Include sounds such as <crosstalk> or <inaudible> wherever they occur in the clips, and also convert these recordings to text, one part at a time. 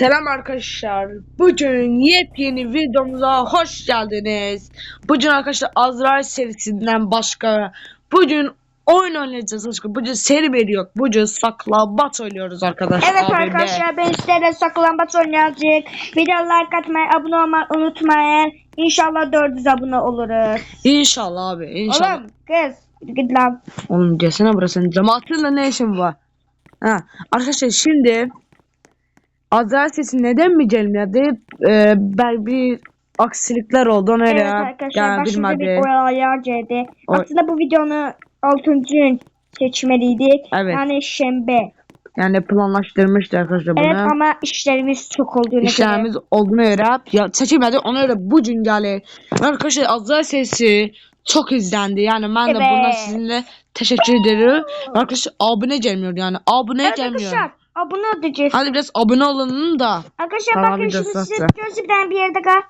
Selam arkadaşlar. Bugün yepyeni videomuza hoş geldiniz. Bugün arkadaşlar Azrail serisinden başka bugün oyun oynayacağız aşkım. Bugün seri veriyor. Bugün saklambaç oynuyoruz arkadaşlar. Evet abimle. arkadaşlar ben sizlerle saklambaç oynayacak. Video like atmayı, abone olmayı unutmayın. İnşallah 400 abone oluruz. İnşallah abi. İnşallah. Oğlum kız git lan. Oğlum gelsene burası. Cemaatinle ne işin var? Ha. Arkadaşlar şimdi Azrail sesi neden mi gelmedi? Ee, ben bir aksilikler oldu. Ona Evet göre arkadaşlar başımıza bir gelmedi. olay geldi. Oy. Aslında bu videonu 6. gün seçmeliydik. Evet. Yani şembe. Yani planlaştırmıştı arkadaşlar bunu. Evet ama işlerimiz çok olduğuna İşlerimiz olduğuna göre ya seçilmedi ona göre bu cüngale arkadaşlar Azrail sesi çok izlendi yani ben de buna Evet. sizinle teşekkür ederim arkadaşlar abone gelmiyor yani abone Evet gelmiyor arkadaşlar abone olacağız. hadi biraz abone olun da Arkadaşlar Tamam, bakın şimdi size gözümden bir yerde kal.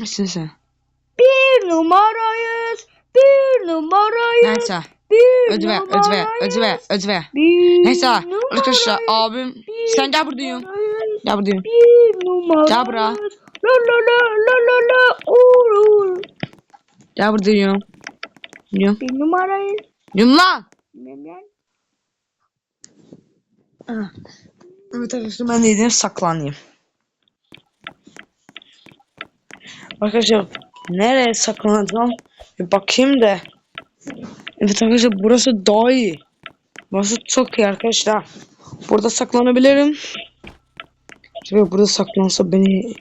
Nesin sen Bir numarayız. Bir numarayız. neyse Bir ödve numarayız. ödve ödve Bir neyse numarayız. arkadaşlar abim Bir sen gel buradayım gel buradayım Bir numarayız. Gel bura. La la la la la la. Uğur. gel buradayım Yum Bir numarayız. yum lan Neden? Evet arkadaşlar ben de yine saklanayım. Arkadaşlar nereye saklanacağım? Bir bakayım da. Evet arkadaşlar burası daha iyi. Burası çok iyi arkadaşlar. Burada saklanabilirim. Çünkü burada saklansa beni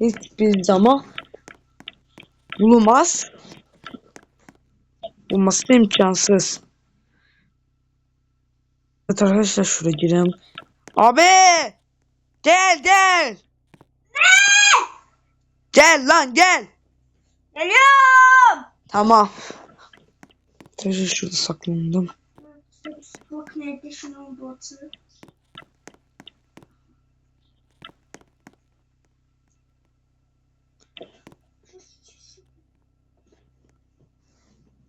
hiçbir zaman bulamaz. Bulması imkansız. Evet arkadaşlar şuraya gireyim. Abi! Gel gel! Gel lan gel! Geliyorum. Tamam. Arkadaşlar şurada saklandım. Bak nerede şunun botu.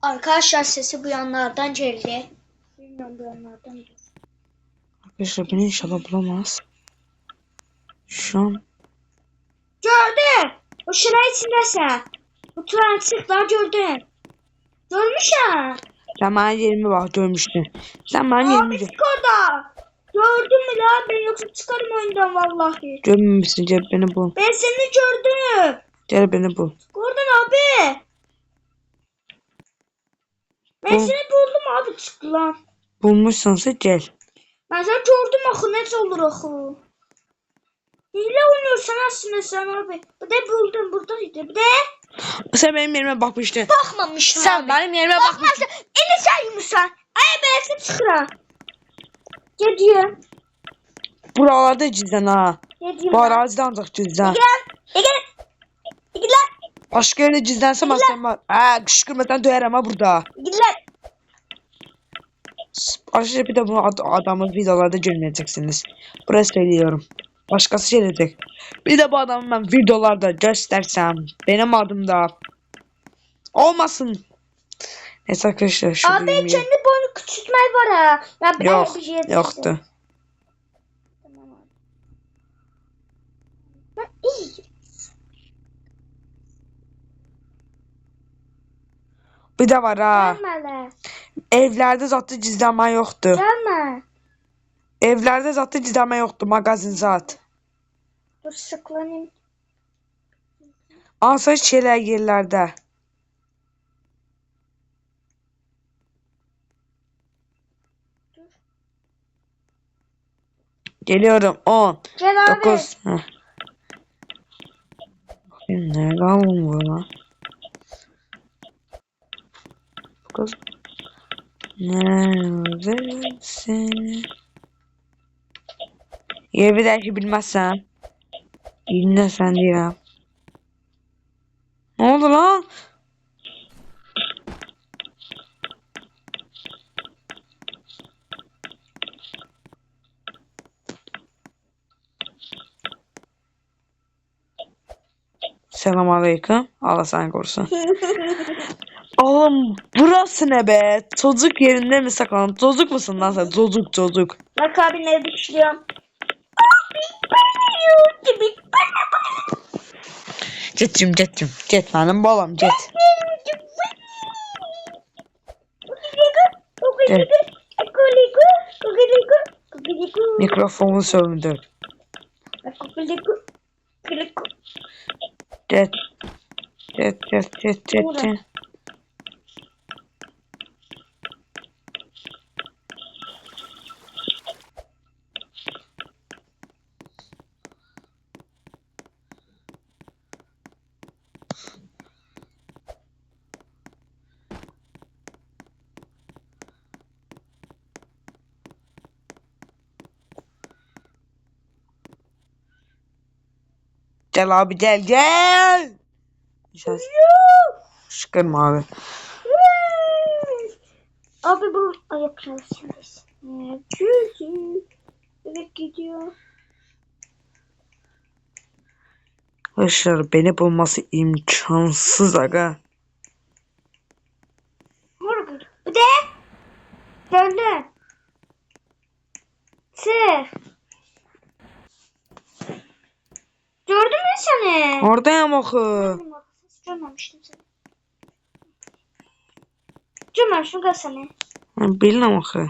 Arkadaşlar sesi bu yanlardan geldi. Bilmiyorum bu yanlardan. Arkadaşlar beni inşallah bulamaz. Şu an Gördüm. O şurayı içindesin. Bu turan çık lan gördüm. Görmüş ha. sen bana yerime bak görmüştün. Sen bana Abi yerimi çık orada. Gördün mü lan? Ben yoksa çıkarım oyundan vallahi. görmemişsin. Gel beni bul. Ben seni gördüm. Gel beni bul. Gördün abi. Ben Bu- seni buldum abi çık lan. Bulmuşsansa gel. Ben seni gördüm axı necə olur axı. Hile oynuyorsan aslında sen abi. Bir de buldum buradaydı. Bir de Sen benim yerime bakmıştın. bakmamışsın Sen abi. benim yerime bakmıştın. Bakmazsan eli saymışsan. Ay belki çıkıra. Gidiyor. Buralarda cüzdan ha. Gidiyor. Bu arazide ancak cüzdan. Gel. Gel. Gel lan. Başka yerde cüzdansa ben sen var. Ha kışkırmadan döverim ha burada. Gel. Arkadaşlar bir de bu ad adamın videolarda görmeyeceksiniz. Burası söylüyorum. Başkası gelecek. Bir de bu adamı ben videolarda göstersem benim adımda olmasın. Neyse arkadaşlar şu Abi kendi boynu küçültmel var ha. Bir Yok bir şey yapmıştım. yoktu. Ben. Bir de var ha. Gelme lan. Evlerde zaten cizleme yoktu. Gelme. Evlerde zaten cizleme yoktu. Magazin zat. Dur sıklanayım. Asayiş şeyler yerlerde. Geliyorum. 10 Gel abi. 9 Heh. Bakayım nerede aldım bu lan? 9 Neredesin? Ya bir dahaki bilmezsem Yine sen ya. Ne oldu lan? Selam aleyküm. Allah sen korusun. <laughs> Oğlum burası ne be? Çocuk yerinde mi saklandın? Çocuk musun lan sen? Çocuk çocuk. Bak abi ne düşünüyorum. Abi ben Getcim getcim. Get mənim balam get. Get. Mikrofonu söndür. Get. Get get get get Burada. Gel abi gel gel. Şans. Şıkırma abi. Abi bu şimdi. Cüzü. Evet gidiyor. Arkadaşlar beni bulması imkansız aga. Vur Bu de. Döndü. Tır. Gördün mü Oradayım oku. Görmemiştim seni. Görmemiştim kız seni. Ben bilmem oku.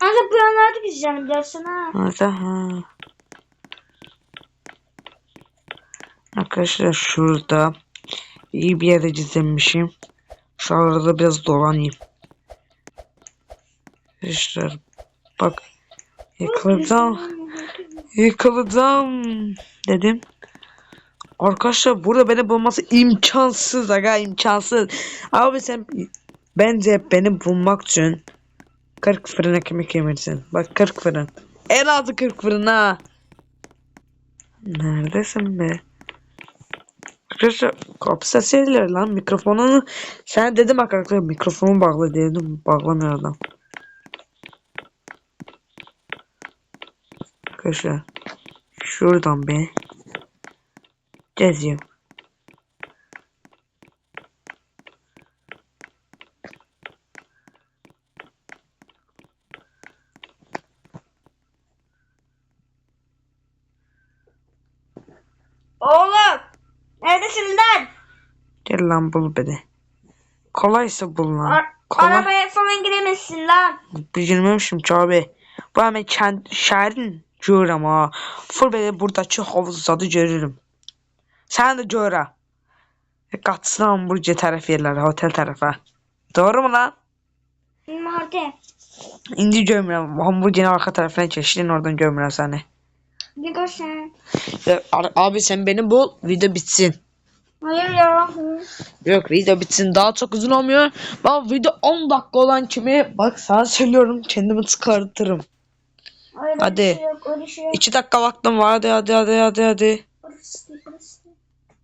Ancak bu yanlarda gideceğim dersin ha. Orada ha. Arkadaşlar şurada iyi bir yere gizlenmişim. Şu arada biraz dolanayım. Arkadaşlar bak yakalayacağım. Yakalayacağım dedim. Arkadaşlar burada beni bulması imkansız aga imkansız. Abi sen bence beni bulmak için 40 fırın ekmek yemelsin. Bak 40 fırın. En azı 40 fırın ha. Neredesin be? Arkadaşlar kapı sesi lan mikrofonunu. Sen dedim arkadaşlar mikrofonu bağla dedim. Bağlamıyor adam. Arkadaşlar şuradan be. Geziyor. Oğlum. Neredesin lan? Gel lan bul beni. Kolaysa bul lan. Ar- Kolay. arabaya falan giremezsin lan. Bilmemişim ki abi. Bu hemen şəhərin görürəm ha. Full belə buradakı havuzadı görürüm. Sən də görə. E, Qaçsın hamburger tərəf yerlərə, otel tərəfə. Doğru mu lan? Nerede? İndi görmürəm. Hamburgerin arxa tərəfinə keçdin, oradan görmürəm səni. Bir görsen. Ya, Abi sen beni bul, video bitsin. Hayır ya. Yok video bitsin daha çok uzun olmuyor. Ben video 10 dakika olan kimi bak sana söylüyorum kendimi çıkartırım. Öyle Hadi. Şey yok, şey yok. 2 dakika vaktim var hadi hadi hadi hadi hadi. Burası, burası.